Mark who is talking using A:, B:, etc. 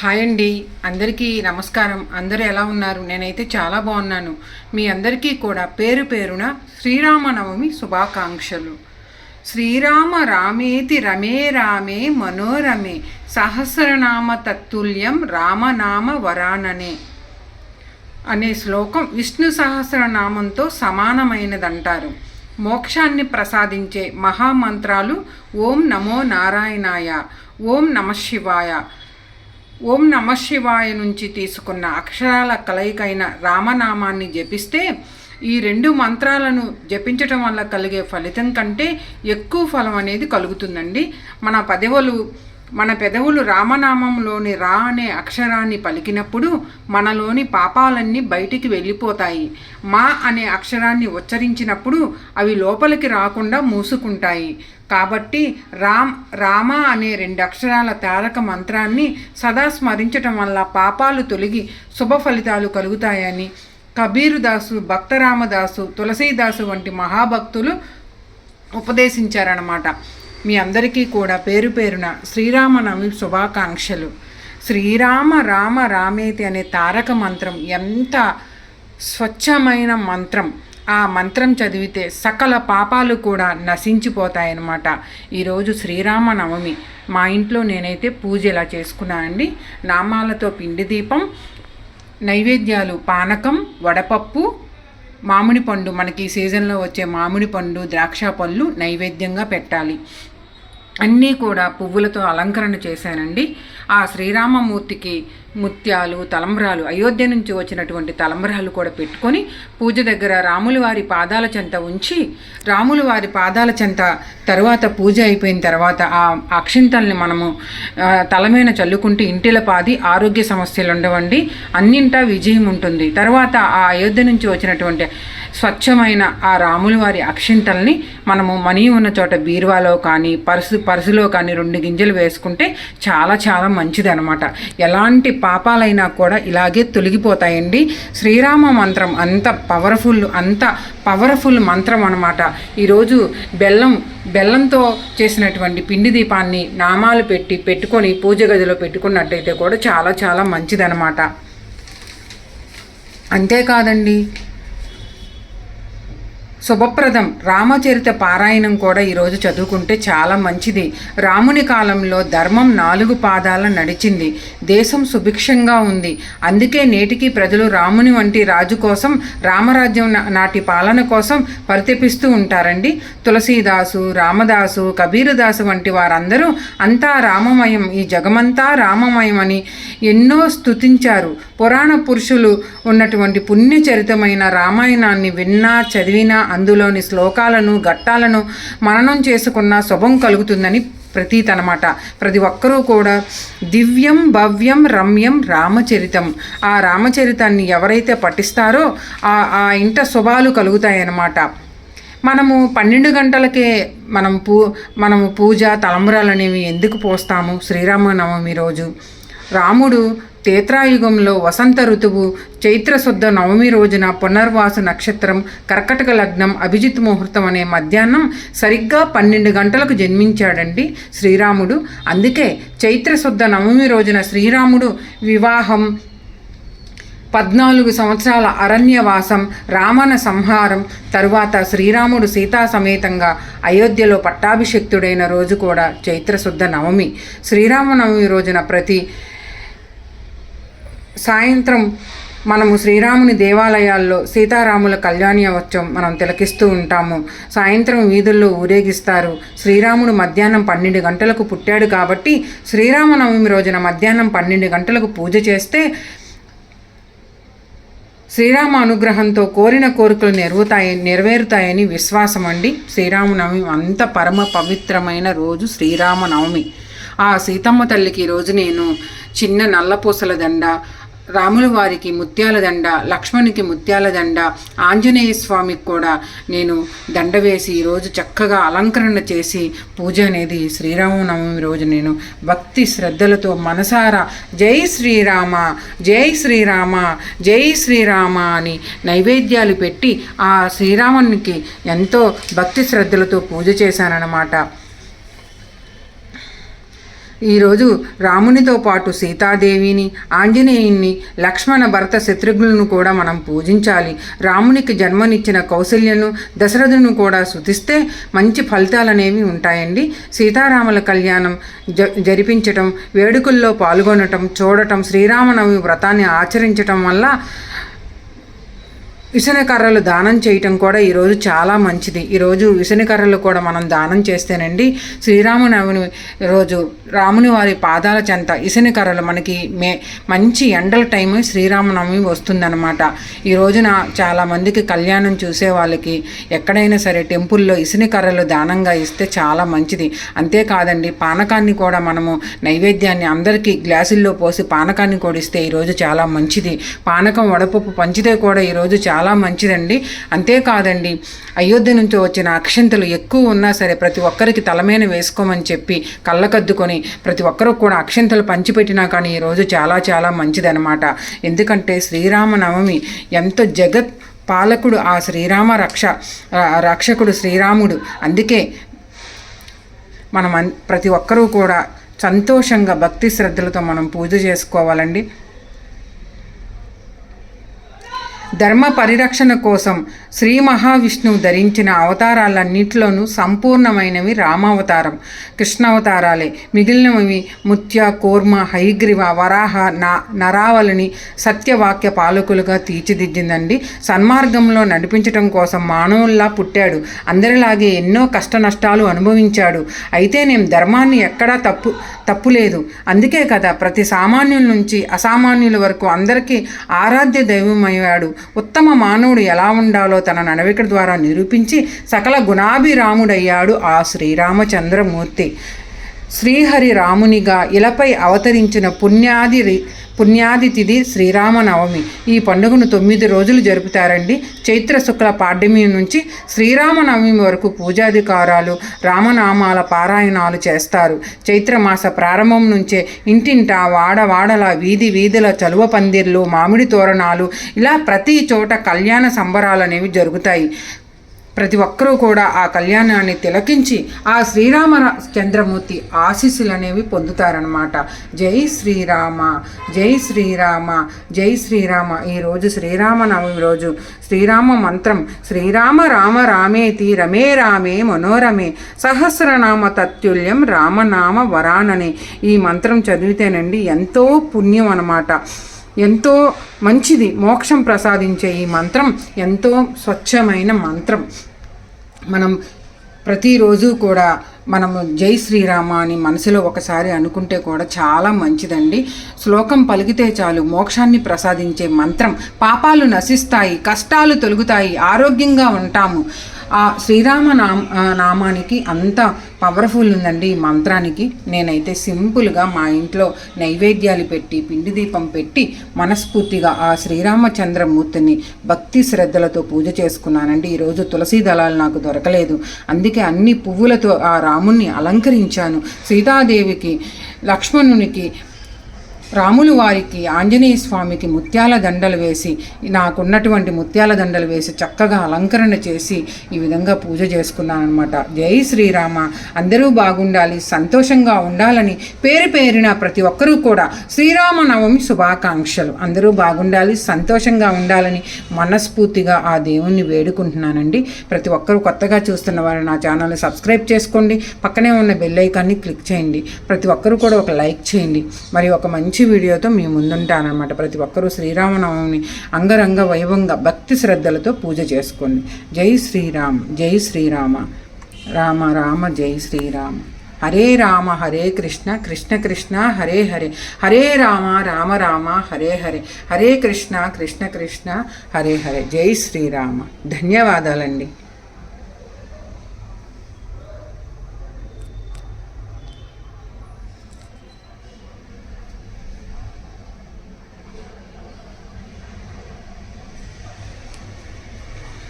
A: Hi అండి. అందరికీ నమస్కారం. అందరూ ఎలా ఉన్నారు? నేనైతే చాలా బాగున్నాను. మీ అందరికీ కూడా పేరు పేరున శ్రీరామనవమి శుభాకాంక్షలు. శ్రీరామ రామేతి రమే రామే మనోరమే సహస్రనామ తత్తుల్యం రామనామ వరాననే అనే శ్లోకం విష్ణు సహస్రనామంతో సమానమైనదంటారు. మోక్షాన్ని ప్రసాదించే మహామంత్రాలు ఓం నమో నారాయణాయ ఓం నమ శివాయ ఓం నమ శివాయ నుంచి తీసుకున్న అక్షరాల కలయికైన రామనామాన్ని జపిస్తే ఈ రెండు మంత్రాలను జపించటం వల్ల కలిగే ఫలితం కంటే ఎక్కువ ఫలం అనేది కలుగుతుందండి. మన పదవులు మన పెదవులు రామనామంలోని రా అనే అక్షరాన్ని పలికినప్పుడు మనలోని పాపాలన్నీ బయటికి వెళ్ళిపోతాయి. మా అనే అక్షరాన్ని ఉచ్చరించినప్పుడు అవి లోపలికి రాకుండా మూసుకుంటాయి. కాబట్టి రామ్ రామ అనే రెండు అక్షరాల తారక మంత్రాన్ని సదా స్మరించటం వల్ల పాపాలు తొలగి శుభ ఫలితాలు కలుగుతాయని కబీరుదాసు భక్తరామదాసు తులసీదాసు వంటి మహాభక్తులు ఉపదేశించారన్నమాట. మీ అందరికీ కూడా పేరు పేరున శ్రీరామనవమి శుభాకాంక్షలు. శ్రీరామ రామ రామేతి అనే తారక మంత్రం ఎంత స్వచ్ఛమైన మంత్రం. ఆ మంత్రం చదివితే సకల పాపాలు కూడా నశించిపోతాయన్నమాట. ఈరోజు శ్రీరామనవమి. మా ఇంట్లో నేనైతే పూజ ఇలా చేసుకున్నానండి నామాలతో పిండి దీపం నైవేద్యాలు పానకం వడపప్పు మామిడి పండు మనకి సీజన్లో వచ్చే మామిడి పండు ద్రాక్ష పళ్ళు నైవేద్యంగా పెట్టాలి. అన్నీ కూడా పువ్వులతో అలంకరణ చేశానండి. ఆ శ్రీరామమూర్తికి ముత్యాలు తలంబ్రాలు అయోధ్య నుంచి వచ్చినటువంటి తలంబ్రాలు కూడా పెట్టుకొని పూజ దగ్గర రాములు వారి పాదాల చెంత ఉంచి రాములు వారి పాదాల చెంత తర్వాత పూజ అయిపోయిన తర్వాత ఆ అక్షింతల్ని మనము తలమైన తల మీద చల్లుకుంటే ఇంటిల పాది ఆరోగ్య సమస్యలు ఉండవండి. అన్నింటా విజయం ఉంటుంది. తర్వాత ఆ అయోధ్య నుంచి వచ్చినటువంటి స్వచ్ఛమైన ఆ రాములు వారి అక్షింతల్ని మనము మనీ ఉన్న చోట బీరువాలో కానీ పర్సు పర్సులో కానీ రెండు గింజలు వేసుకుంటే చాలా చాలా మంచిది అనమాట ఎలాంటి పాపాలైనా కూడా ఇలాగే తొలగిపోతాయండి. శ్రీరామ మంత్రం అంత పవర్ఫుల్ అంత పవర్ఫుల్ మంత్రం అనమాట ఈరోజు బెల్లం బెల్లంతో చేసినటువంటి పిండి దీపాన్ని నామాలు పెట్టి పెట్టుకొని పూజ గదిలో పెట్టుకున్నట్టయితే కూడా చాలా చాలా మంచిదనమాట అంతేకాదండి శుభప్రదం. రామచరిత పారాయణం కూడా ఈరోజు చదువుకుంటే చాలా మంచిది. రాముని కాలంలో ధర్మం నాలుగు పాదాల నడిచింది. దేశం సుభిక్షంగా ఉంది. అందుకే నేటికి ప్రజలు రాముని వంటి రాజు కోసం రామరాజ్యం నాటి పాలన కోసం పరితపిస్తూ ఉంటారండి. తులసీదాసు రామదాసు కబీరదాసు వంటి వారందరూ అంతా రామమయం ఈ జగమంతా రామమయం అని ఎన్నో స్తుతించారు. పురాణ పురుషులు ఉన్నటువంటి పుణ్యచరితమైన రామాయణాన్ని విన్నా చదివినా అందులోని శ్లోకాలను ఘట్టాలను మననం చేసుకున్న శుభం కలుగుతుందని ప్రతీత అనమాట ప్రతి ఒక్కరూ కూడా దివ్యం భవ్యం రమ్యం రామచరితం. ఆ రామచరితాన్ని ఎవరైతే పఠిస్తారో ఆ ఆ ఇంట శుభాలు కలుగుతాయన్నమాట. మనము పన్నెండు గంటలకే మనం పూ మనము పూజ తలంబరాలు అనేవి ఎందుకు పోస్తాము? శ్రీరామనవమి రోజు. రాముడు తేత్రాయుగంలో వసంత ఋతువు చైత్రశుద్ధ నవమి రోజున పునర్వాసు నక్షత్రం కర్కటక లగ్నం అభిజిత్ ముహూర్తం అనే మధ్యాహ్నం సరిగ్గా పన్నెండు గంటలకు జన్మించాడండి శ్రీరాముడు. అందుకే చైత్రశుద్ధ నవమి రోజున శ్రీరాముడు వివాహం పద్నాలుగు సంవత్సరాల అరణ్యవాసం రావణ సంహారం తరువాత శ్రీరాముడు సీతా సమేతంగా అయోధ్యలో పట్టాభిషిక్తుడైన రోజు కూడా చైత్రశుద్ధ నవమి. శ్రీరామనవమి రోజున ప్రతి సాయంత్రం మనము శ్రీరాముని దేవాలయాల్లో సీతారాముల కళ్యాణోత్సవం మనం తిలకిస్తూ ఉంటాము. సాయంత్రం వీధుల్లో ఊరేగిస్తారు. శ్రీరాముడు మధ్యాహ్నం పన్నెండు గంటలకు పుట్టాడు కాబట్టి శ్రీరామనవమి రోజున మధ్యాహ్నం పన్నెండు గంటలకు పూజ చేస్తే శ్రీరామ అనుగ్రహంతో కోరిన కోరికలు నెరవేరుతాయి నెరవేరుతాయని విశ్వాసం అండి. శ్రీరామనవమి అంత పరమ పవిత్రమైన రోజు శ్రీరామనవమి. ఆ సీతమ్మ తల్లికి ఈరోజు నేను చిన్న నల్లపూసల దండ రాముల వారికి ముత్యాల దండ లక్ష్మణునికి ముత్యాల దండ ఆంజనేయ స్వామికి కూడా నేను దండ వేసి ఈరోజు చక్కగా అలంకరణ చేసి పూజ అనేది శ్రీరామనవమి రోజు నేను భక్తి శ్రద్ధలతో మనసారా జై శ్రీరామ జై శ్రీరామ జై శ్రీరామ అని నైవేద్యాలు పెట్టి ఆ శ్రీరామునికి ఎంతో భక్తి శ్రద్ధలతో పూజ చేశానన్నమాట. ఈరోజు రామునితో పాటు సీతాదేవిని ఆంజనేయుని లక్ష్మణ భరత శత్రుఘ్నులను కూడా మనం పూజించాలి. రామునికి జన్మనిచ్చిన కౌశల్యను దశరథును కూడా శుతిస్తే మంచి ఫలితాలు అనేవి ఉంటాయండి. సీతారాముల కళ్యాణం జ జరిపించటం వేడుకల్లో పాల్గొనటం చూడటం శ్రీరామనవమి వ్రతాన్ని ఆచరించటం వల్ల విసనకర్రలు దానం చేయటం కూడా ఈరోజు చాలా మంచిది. ఈరోజు విసనకర్రలు కూడా మనం దానం చేస్తేనండి శ్రీరామనవమి రోజు రాముని వారి పాదాల చెంత ఇసనకర్రలు మనకి మే మంచి ఎండల టైం శ్రీరామనవమి వస్తుందన్నమాట. ఈ రోజున చాలామందికి కళ్యాణం చూసే వాళ్ళకి ఎక్కడైనా సరే టెంపుల్లో ఇసునికర్రలు దానంగా ఇస్తే చాలా మంచిది. అంతేకాదండి పానకాన్ని కూడా మనము నైవేద్యాన్ని అందరికీ గ్లాసుల్లో పోసి పానకాన్ని కూడా ఇస్తే ఈరోజు చాలా మంచిది. పానకం వడపప్పు పంచితే కూడా ఈరోజు చాలా చాలా మంచిదండి. అంతేకాదండి అయోధ్య నుంచి వచ్చిన అక్షంతలు ఎక్కువ ఉన్నా సరే ప్రతి ఒక్కరికి తలమైన వేసుకోమని చెప్పి కళ్ళకద్దుకొని ప్రతి ఒక్కరు కూడా అక్షంతలు పంచిపెట్టినా కానీ ఈరోజు చాలా చాలా మంచిదనమాట ఎందుకంటే శ్రీరామనవమి ఎంతో జగత్ పాలకుడు ఆ శ్రీరామ రక్ష రక్షకుడు శ్రీరాముడు. అందుకే మనం ప్రతి ఒక్కరూ కూడా సంతోషంగా భక్తి శ్రద్ధలతో మనం పూజ చేసుకోవాలండి. ధర్మ పరిరక్షణ కోసం శ్రీ మహావిష్ణువు ధరించిన అవతారాలన్నింటిలోనూ సంపూర్ణమైనవి రామావతారం కృష్ణావతారాలే. మిగిలినవి ముత్య కూర్మ హైగ్రీవ వరాహ నా నరావళిని సత్యవాక్య పాలకులుగా తీర్చిదిద్దిందండి. సన్మార్గంలో నడిపించటం కోసం మానవుల్లా పుట్టాడు. అందరిలాగే ఎన్నో కష్ట నష్టాలు అనుభవించాడు. అయితే నేను ధర్మాన్ని ఎక్కడా తప్పు తప్పులేదు. అందుకే కదా ప్రతి సామాన్యుల నుంచి అసామాన్యుల వరకు అందరికీ ఆరాధ్య దైవమయ్యాడు. ఉత్తమ మానవుడు ఎలా ఉండాలో తన నడవిక ద్వారా నిరూపించి సకల గుణాభిరాముడయ్యాడు ఆ శ్రీరామచంద్రమూర్తి. శ్రీహరి రామునిగా ఇలపై అవతరించిన పుణ్యాది పుణ్యాది తిథి శ్రీరామనవమి. ఈ పండుగను తొమ్మిది రోజులు జరుపుతారండి. చైత్ర శుక్ల పాడ్యమి నుంచి శ్రీరామనవమి వరకు పూజాధికారాలు రామనామాల పారాయణాలు చేస్తారు. చైత్రమాస ప్రారంభం నుంచే ఇంటింట వాడవాడల వీధి వీధుల చలువ పందిర్లు మామిడి తోరణాలు ఇలా ప్రతి చోట కళ్యాణ సంబరాలు అనేవి జరుగుతాయి. ప్రతి ఒక్కరూ కూడా ఆ కళ్యాణాన్ని తిలకించి ఆ శ్రీరామ చంద్రమూర్తి ఆశీస్సులు అనేవి పొందుతారనమాట జై శ్రీరామ జై శ్రీరామ జై శ్రీరామ. ఈరోజు శ్రీరామనవమి రోజు. శ్రీరామ మంత్రం. శ్రీరామ రామ రామేతి రమే రామే మనోరమే. సహస్రనామ తత్తుల్యం రామనామ వరాననే. ఈ మంత్రం చదివితేనండి ఎంతో పుణ్యం అనమాట ఎంతో మంచిది మోక్షం ప్రసాదించే ఈ మంత్రం ఎంతో స్వచ్ఛమైన మంత్రం. మనం ప్రతిరోజు కూడా మనము జై శ్రీరామ అని మనసులో ఒకసారి అనుకుంటే కూడా చాలా మంచిదండి. శ్లోకం పలికితే చాలు మోక్షాన్ని ప్రసాదించే మంత్రం. పాపాలు నశిస్తాయి కష్టాలు తొలుగుతాయి ఆరోగ్యంగా ఉంటాము. ఆ శ్రీరామ నామ నామానికి అంత పవర్ఫుల్ ఉందండి ఈ మంత్రానికి. నేనైతే సింపుల్గా మా ఇంట్లో నైవేద్యాలు పెట్టి పిండి దీపం పెట్టి మనస్ఫూర్తిగా ఆ శ్రీరామచంద్రమూర్తిని భక్తి శ్రద్ధలతో పూజ చేసుకున్నానండి. ఈరోజు తులసీ దళాలు నాకు దొరకలేదు. అందుకే అన్ని పువ్వులతో ఆ రాముణ్ణి అలంకరించాను. సీతాదేవికి లక్ష్మణునికి రాములు వారికి ఆంజనేయ స్వామికి ముత్యాల దండలు వేసి నాకున్నటువంటి ముత్యాల దండలు వేసి చక్కగా అలంకరణ చేసి ఈ విధంగా పూజ చేసుకున్నాను అనమాట జై శ్రీరామ. అందరూ బాగుండాలి సంతోషంగా ఉండాలని పేరు పేరిన ప్రతి ఒక్కరూ కూడా శ్రీరామ నవమి శుభాకాంక్షలు. అందరూ బాగుండాలి సంతోషంగా ఉండాలని మనస్ఫూర్తిగా ఆ దేవుణ్ణి వేడుకుంటున్నానండి. ప్రతి ఒక్కరూ కొత్తగా చూస్తున్న వారు నా ఛానల్ని సబ్స్క్రైబ్ చేసుకోండి. పక్కనే ఉన్న బెల్ ఐకాన్ని క్లిక్ చేయండి. ప్రతి ఒక్కరూ కూడా ఒక లైక్ చేయండి. మరి ఒక మంచి మంచి వీడియోతో మేము ముందుంటానమాట ప్రతి ఒక్కరూ శ్రీరామనవమిని అంగరంగ వైభవంగా భక్తి శ్రద్ధలతో పూజ చేసుకోండి. జై శ్రీరామ్ జై శ్రీరామ. రామ రామ జై శ్రీరామ. హరే రామ హరే కృష్ణ కృష్ణ కృష్ణ హరే హరే. హరే రామ రామ రామ హరే హరే. హరే కృష్ణ కృష్ణ కృష్ణ హరే హరే. జై శ్రీరామ. ధన్యవాదాలండి.